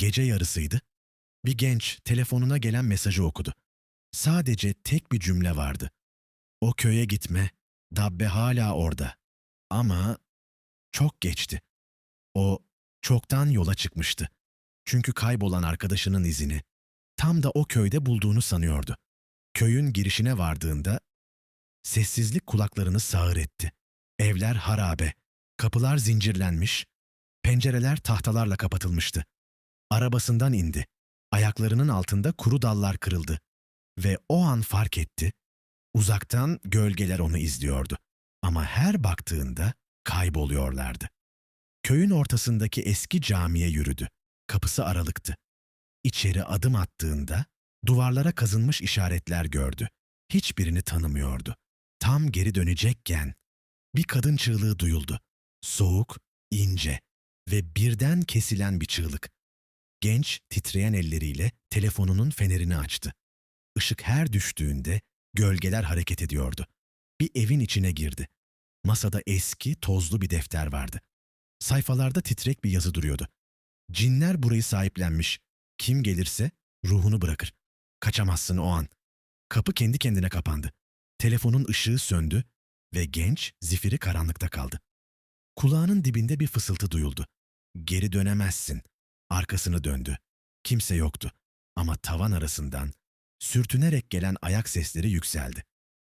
Gece yarısıydı. Bir genç telefonuna gelen mesajı okudu. Sadece tek bir cümle vardı. O köye gitme, Dabbe hala orada. Ama çok geçti. O çoktan yola çıkmıştı. Çünkü kaybolan arkadaşının izini tam da o köyde bulduğunu sanıyordu. Köyün girişine vardığında sessizlik kulaklarını sağır etti. Evler harabe, kapılar zincirlenmiş, pencereler tahtalarla kapatılmıştı. Arabasından indi. Ayaklarının altında kuru dallar kırıldı ve o an fark etti. Uzaktan gölgeler onu izliyordu. Ama her baktığında kayboluyorlardı. Köyün ortasındaki eski camiye yürüdü. Kapısı aralıktı. İçeri adım attığında duvarlara kazınmış işaretler gördü. Hiçbirini tanımıyordu. Tam geri dönecekken bir kadın çığlığı duyuldu. Soğuk, ince ve birden kesilen bir çığlık. Genç titreyen elleriyle telefonunun fenerini açtı. Işık her düştüğünde gölgeler hareket ediyordu. Bir evin içine girdi. Masada eski, tozlu bir defter vardı. Sayfalarda titrek bir yazı duruyordu. Cinler burayı sahiplenmiş. Kim gelirse ruhunu bırakır. Kaçamazsın o an. Kapı kendi kendine kapandı. Telefonun ışığı söndü ve genç zifiri karanlıkta kaldı. Kulağının dibinde bir fısıltı duyuldu. Geri dönemezsin. Arkasını döndü. Kimse yoktu. Ama tavan arasından sürtünerek gelen ayak sesleri yükseldi.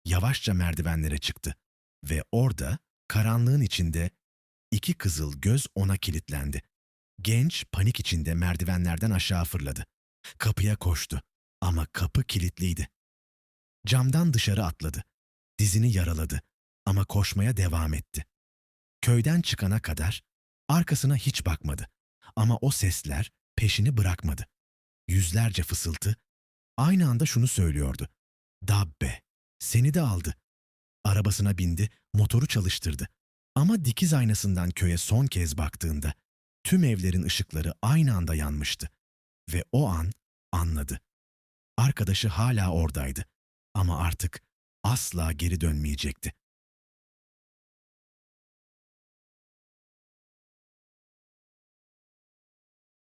Yavaşça merdivenlere çıktı ve orada karanlığın içinde iki kızıl göz ona kilitlendi. Genç panik içinde merdivenlerden aşağı fırladı. Kapıya koştu ama kapı kilitliydi. Camdan dışarı atladı. Dizini yaraladı ama koşmaya devam etti. Köyden çıkana kadar arkasına hiç bakmadı. Ama o sesler peşini bırakmadı. Yüzlerce fısıltı aynı anda şunu söylüyordu. Dabbe, seni de aldı. Arabasına bindi, motoru çalıştırdı. Ama dikiz aynasından köye son kez baktığında tüm evlerin ışıkları aynı anda yanmıştı. Ve o an anladı. Arkadaşı hala oradaydı. Ama artık asla geri dönmeyecekti.